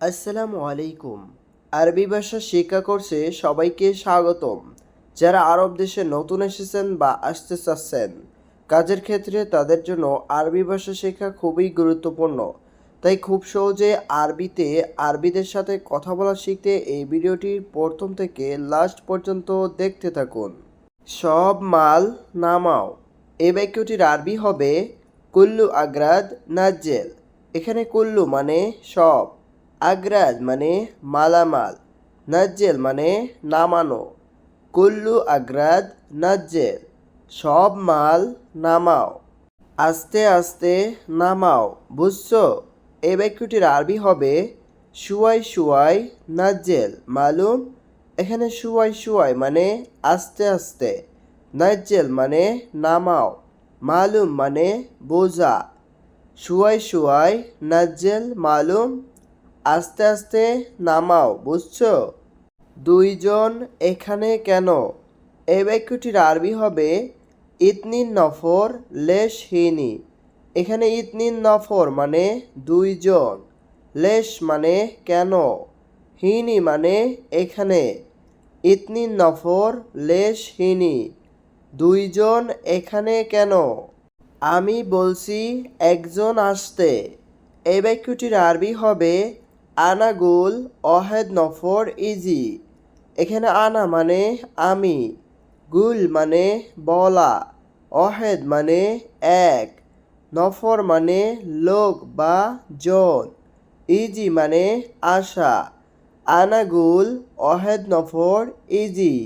আসসালামু আলাইকুম। আরবি ভাষা শিক্ষা কোর্সে সবাইকে স্বাগতম। যারা আরব দেশে নতুন এসেছেন বা আসতে চাচ্ছেন, কাজের ক্ষেত্রে তাদের জন্য আরবি ভাষা শেখা খুবই গুরুত্বপূর্ণ। তাই খুব সহজে আরবিতে আরবিদের সাথে কথা বলা শিখতে এই ভিডিওটি প্রথম থেকে লাস্ট পর্যন্ত দেখতে থাকুন। সব মাল নামাও। এই বাক্যটির আরবি হবে, কুল্লু আগ্রাদ নাজ্জেল। এখানে কুল্লু মানে সব। আগ্রাজ মানে মালামাল, নাজ্জেল মানে নামানো। কুল্লু আগ্রাদ নাজ্জেল, সব মাল নামাও। আস্তে আস্তে নামাও, বুঝছ? এই বাক্যটির আরবি হবে শুয়াই শুয়াই নাজ্জেল। মালুম, এখানে শুয়াই শুয়াই মানে আস্তে আস্তে, নাজ্জেল মানে নামাও। মালুম মানে বোঝা। শুয়াই শুয়াই নাজ্জেল, মালুম আস্তে আস্তে নামাও, বুঝছ? দুইজন এখানে কেন? এই বাক্যটির আরবি হবে ইতনিন নফর লেশ হিনি। এখানে ইতনিন নফর মানে দুইজন। লেশ মানে কেন? হিনি মানে এখানে। ইতনিন নফর লেশ হিনি। দুইজন এখানে কেন? আমি বলছি একজন আসতে। এই বাক্যটির আরবি হবে আনাগুল অহেদ নফর ইজি। এখানে আনা মানে আমি, গুল মানে বলা, অহেদ মানে এক, নফর মানে লোক বা জন, ইজি মানে আশা, আনাগুল অহেদ নফর ইজি।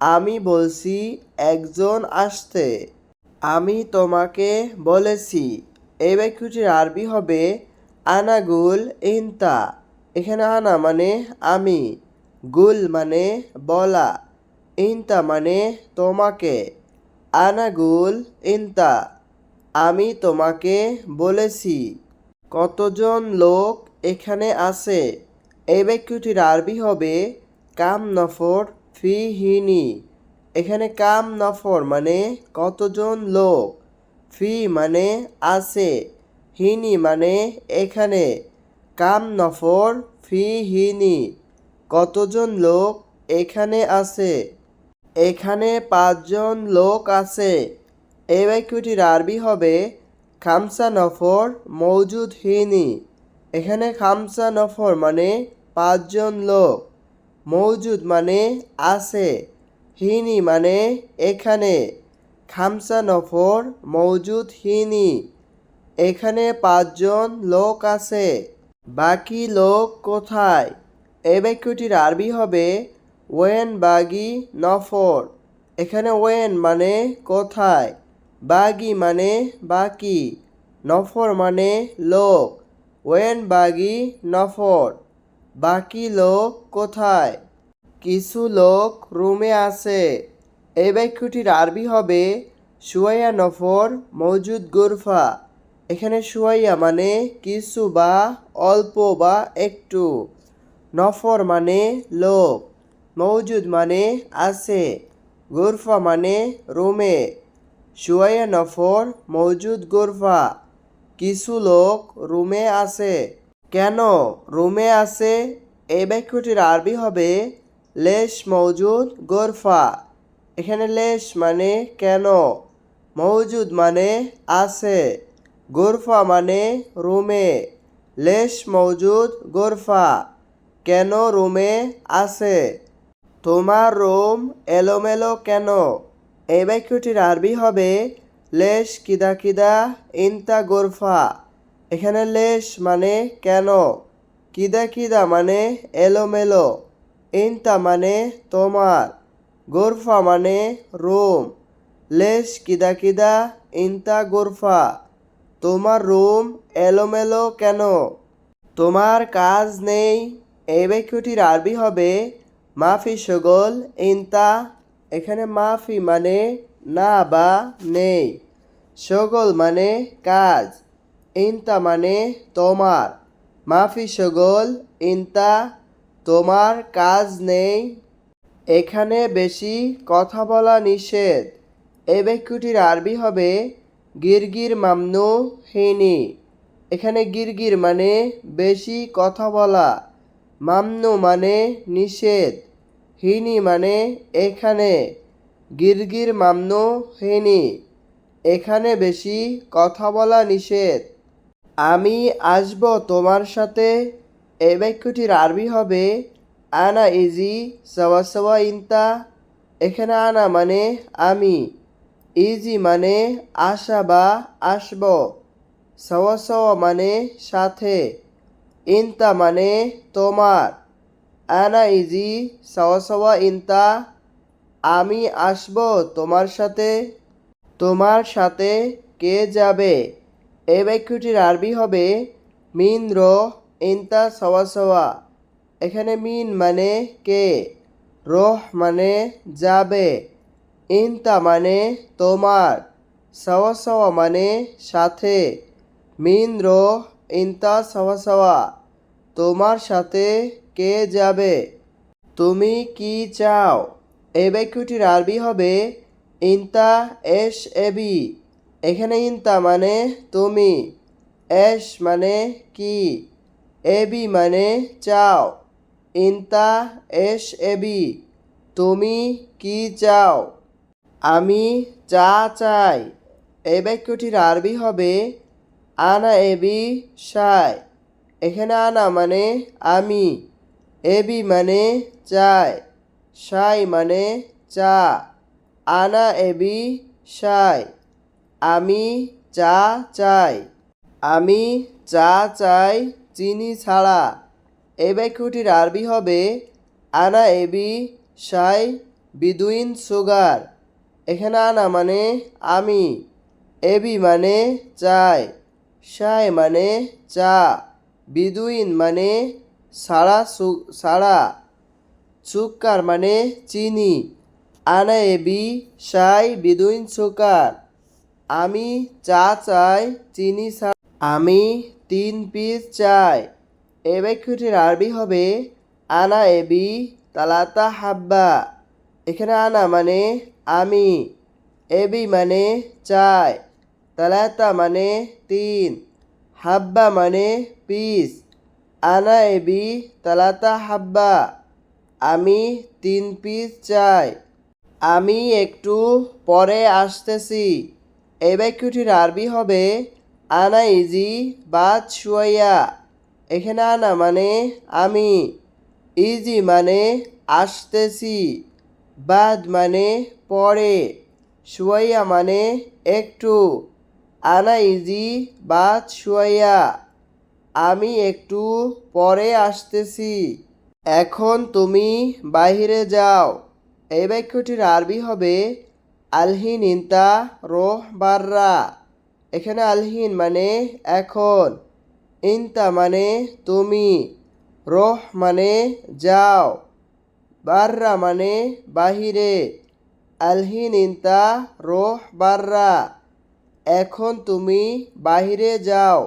আমি বলছি একজন আসতে। আমি তোমাকে বলেছি এই বাক্যটির আরবি হবে আনাগুল ইনতা। এখানে আনা মানে আমি। গুল মানে বলা। ইনতা মানে তোমাকে। আনাগুল ইনতা। আমি তোমাকে বলেছি। কতজন লোক এখানে আছে? এই বাক্যটির আরবি হবে কাম নফর ফি হিনি এখানে কাম নফর মানে কতজন লোক? ফি মানে আছে। হিনি মানে এখানে কাম নফর ফি হিনি। কতজন লোক এখানে আছে? এখানে পাঁচজন লোক আছে। এই বাক্যটির আরবি হবে, খামসা নফর মৌজুদ হিনি। এখানে খামসা নফর মানে পাঁচজন লোক। মৌজুদ মানে আছে, হিনি মানে এখানে। খামসা নফর মৌজুদ হিনি। এখানে পাঁচজন লোক আছে। বাকি লোক কোথায়? এই বাক্যটির আরবি হবে ওয়েন বাগি নফর। এখানে ওয়েন মানে কোথায়? বাগি মানে বাকি। নফর মানে লোক। ওয়েন বাগি নফর। বাকি লোক কোথায়? কিছু লোক রুমে আছে। এই বাক্যটির আরবি হবে সুয়াইয়া নফর মৌজুদ গুরফা। এখানে সুয়াইয়া মানে কিছু বা অল্প বা একটু। নফর মানে লোক মৌজুদ মানে আছে। গুরফা মানে রুমে। সুয়াইয়া নফর মৌজুদ গুরফা। কিছু লোক রুমে আছে। কেন রুমে আছে? এই বাক্যটির আরবি হবে লেশ মৌজুদ গোরফা। এখানে লেশ মানে কেন? মৌজুদ মানে আছে। গোরফা মানে রুমে। লেশ মৌজুদ গোরফা। কেন রুমে আছে? তোমার রুম এলোমেলো কেন? এই বাক্যটির আরবি হবে, লেশ কিদা কিদা ইনতা গোরফা। এখানে লেশ মানে কেন? কিদা কিদা মানে এলোমেলো। ইনতা মানে তোমার। গোরফা মানে রুম। লেশ কিদা কিদা ইনতা গোরফা। তোমার রুম এলোমেলো কেন? তোমার কাজ নেই। এই বাক্যটির আরবি হবে, মাফি সগল ইনতা। এখানে মাফি মানে না বা নেই। সগল মানে কাজ, ইনতা মানে তোমার। মাফি সগল ইনতা, তোমার কাজ নেই। এখানে বেশি কথা বলা নিষেধ। এই বাক্যটির আরবি হবে গিরগির মামনু হিনি এখানে গিরগির মানে বেশি কথা বলা। মামনু মানে নিষেধ। হিনি মানে এখানে। গিরগির মামনু হিনি এখানে বেশি কথা বলা নিষেধ। আমি আসব তোমার সাথে। এই বাক্যটির আরবি হবে, আনা ইজি সওয়া সওয়া ইনতা। এখানে আনা মানে আমি। ইজি মানে আসা বা আসব। সওয়া সওয়া মানে সাথে। ইনতা মানে তোমার। আনা ইজি, সওয়া সওয়া ইনতা। আমি আসব তোমার সাথে। তোমার সাথে কে যাবে? এই বাক্যটির আরবি হবে মিন র, ইনতা, সওয়া সওয়া। এখানে মিন মানে কে? রোহ মানে যাবে। ইনতা মানে তোমার, সওয়া মানে সাথে। মিন রো, ইনতা সওয়া তোমার সাথে কে যাবে? তুমি কি চাও? এই বাক্যটির আরবি হবে ইনতা এস এবি এখানে ইনতা মানে তুমি, এস মানে কি এবি মানে চাও। ইনতা এস এবি তুমি কি চাও? আমি চা চাই। এই বাক্যটির আরবি হবে, আনা এবি সাই। এখানে আনা মানে আমি, এবি মানে চাই, সাই মানে চা। আনা এবি সাই, আমি চা চাই। আমি চা চাই চিনি ছাড়া। এই বাক্যটির আরবি হবে, আনা এবি সাই বিদুইন সুগার। এখানে আনা মানে আমি, এবি মানে চাই, সাই মানে চা, বিদুইন মানে সারা সু সারা সুকার মানে চিনি, আনা এবি, সাই, বিদুইন সুকার আমি চা চাই, চিনি আমি তিন পিস চাই। এই বাক্যটির আরবি হবে, আনা এবি, তালাতা হাব্বা। এখানে আনা মানে আমি, এবি মানে চাই, তালাতা মানে তিন, হাব্বা মানে পিস, আনা এবি, তালাতা হাব্বা, আমি তিন পিস চাই। আমি একটু পরে আসতেছি। এই বাক্যটির আরবি হবে, আনা ইজি, বাদ শুয়াইয়া। এখানে আনা মানে আমি, ইজি মানে আসতেছি। বাদ মানে পরে, শুয়াইয়া মানে একটু। আনা ইজি, বাদ শুয়াইয়া। আমি একটু পরে আসতেছি। এখন তুমি বাহিরে যাও। এই বাক্যটির আরবি হবে, আলহিন ইন্তা রোহ বাররা। এখানে আলহিন মানে এখন, ইন্তা মানে তুমি, রোহ মানে যাও। বাররা মানে বাহিরে আলহিন ইন্তা রোহ বাররা এখন তুমি বাহিরে যাও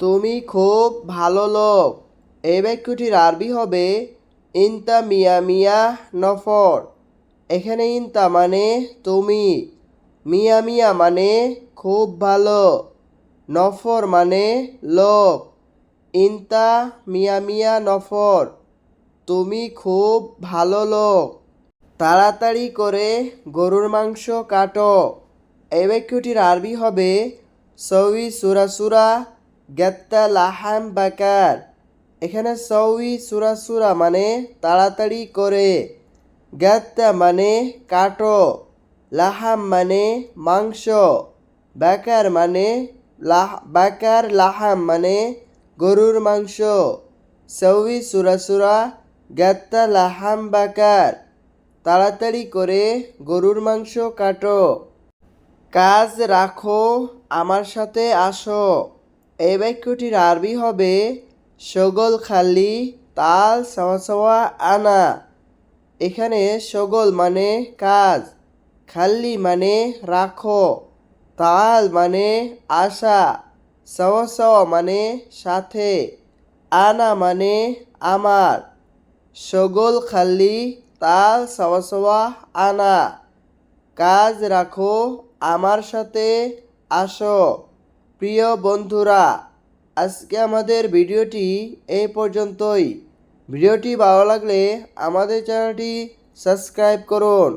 তুমি খুব ভালো লোক এই বাক্যটির আরবি হবে ইনতা মিয়া মিয়া নফর এখানে ইনতা মানে তুমি মিয়া মিয়া মানে খুব ভালো নফর মানে লোক ইনতা মিয়া মিয়া নফর তুমি খুব ভালো লোক। তাড়াতাড়ি করে গরুর মাংস কাটো। এই বাক্যটির আরবি হবে, সৌই সুরা সুরা গেত্তা লাহাম বাকার। এখানে সৌই সুরা সুরা মানে তাড়াতাড়ি করে। গেত্তা মানে কাটো, লাহাম মানে মাংস। বাকার মানে বাকার লাহাম মানে গরুর মাংস। সৌই সুরা গেত্তা লাহাম বাকার। তাড়াতাড়ি করে গরুর মাংস কাটো। কাজ রাখো, আমার সাথে আসো। এই বাক্যটির আরবি হবে, সগল খালি, তাল সাওয়া আনা। এখানে সগল মানে কাজ খাল্লি মানে রাখো, তাল মানে আশা সাওয়া মানে সাথে, আনা মানে আমার। সগল খালি, তাল, সওয়া সওয়া, আনা। কাজ রাখো, আমার সাথে আসো। প্রিয় বন্ধুরা, আজকে আমাদের ভিডিওটি এই পর্যন্তই। ভিডিওটি ভালো লাগলে আমাদের চ্যানেলটি সাবস্ক্রাইব করুন।